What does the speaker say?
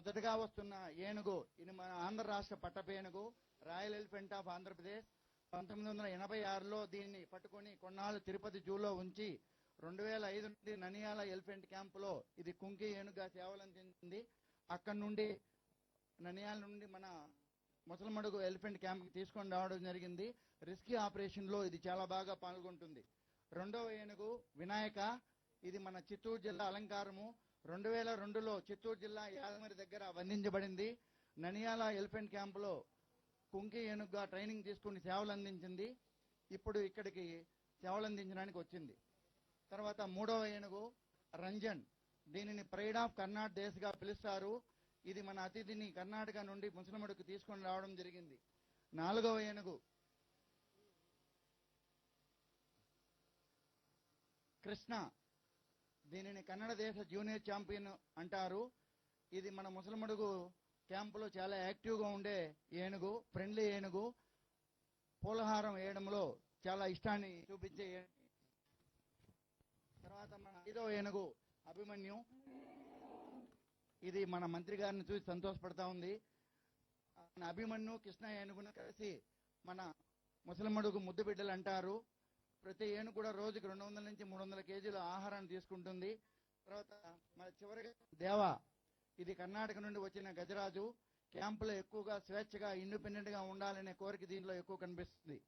మొదటగా వస్తున్న ఏనుగు ఇది మన ఆంధ్ర రాష్ట్ర పట్టపేనుగు రాయల్ ఎలిఫెంట్ ఆఫ్ ఆంధ్రప్రదేశ్. పంతొమ్మిది వందల ఎనభై ఆరులో దీన్ని పట్టుకొని కొన్నాళ్ళు తిరుపతి జూలో ఉంచి రెండు వేల ఐదు నుండి ననియాల ఎలిఫెంట్ క్యాంపులో ఇది కుంకి ఏనుగుగా సేవలందించింది. అక్కడి నుండి ననియాల నుండి మన ముసలమడుగు ఎలిఫెంట్ క్యాంప్ తీసుకొని రావడం జరిగింది. రిస్కీ ఆపరేషన్లో ఇది చాలా బాగా పాల్గొంటుంది. రెండవ ఏనుగు వినాయక ఇది మన చిత్తూరు జిల్లా అలంకారము. రెండు వేల రెండులో చిత్తూరు జిల్లా యాదమరి దగ్గర బంధించబడింది. ననియాల ఎలిఫెంట్ క్యాంపులో కుంకి ఏనుగుగా ట్రైనింగ్ తీసుకుని సేవలు అందించింది. ఇప్పుడు ఇక్కడికి సేవలు అందించడానికి వచ్చింది. తర్వాత మూడవ ఏనుగు రంజన్. దీనిని ప్రైడ్ ఆఫ్ కర్ణాటక దేశగా పిలుస్తారు. ఇది మన అతిథిని కర్ణాటక నుండి ముసలముడికి తీసుకొని రావడం జరిగింది. నాలుగవ ఏనుగు కృష్ణ. దీనిని కన్నడ దేశ జూనియర్ ఛాంపియన్ అంటారు. ఇది మన ముసలమడుగు క్యాంపులో చాలా యాక్టివ్గా ఉండే ఏనుగు ఫ్రెండ్లీ ఏనుగు. పూలహారం వేయడంలో చాలా ఇష్టాన్ని చూపించే తర్వాత మన ఐదో ఏనుగు అభిమన్యు. ఇది మన మంత్రి గారిని చూసి సంతోషపడతా ఉంది. మన అభిమన్యు కృష్ణ ఏనుగును కలిసి మన ముసలమడుగు ముద్దు బిడ్డలు అంటారు ప్రతి ఏనుగు కూడా రోజుకి రెండు వందల నుంచి మూడు వందల కేజీల ఆహారాన్ని తీసుకుంటుంది. తర్వాత మన చివరిగా దేవ ఇది కర్ణాటక నుండి వచ్చిన గజరాజు. క్యాంపులో ఎక్కువగా స్వేచ్ఛగా ఇండిపెండెంట్గా ఉండాలనే కోరిక దీనిలో ఎక్కువ కనిపిస్తుంది.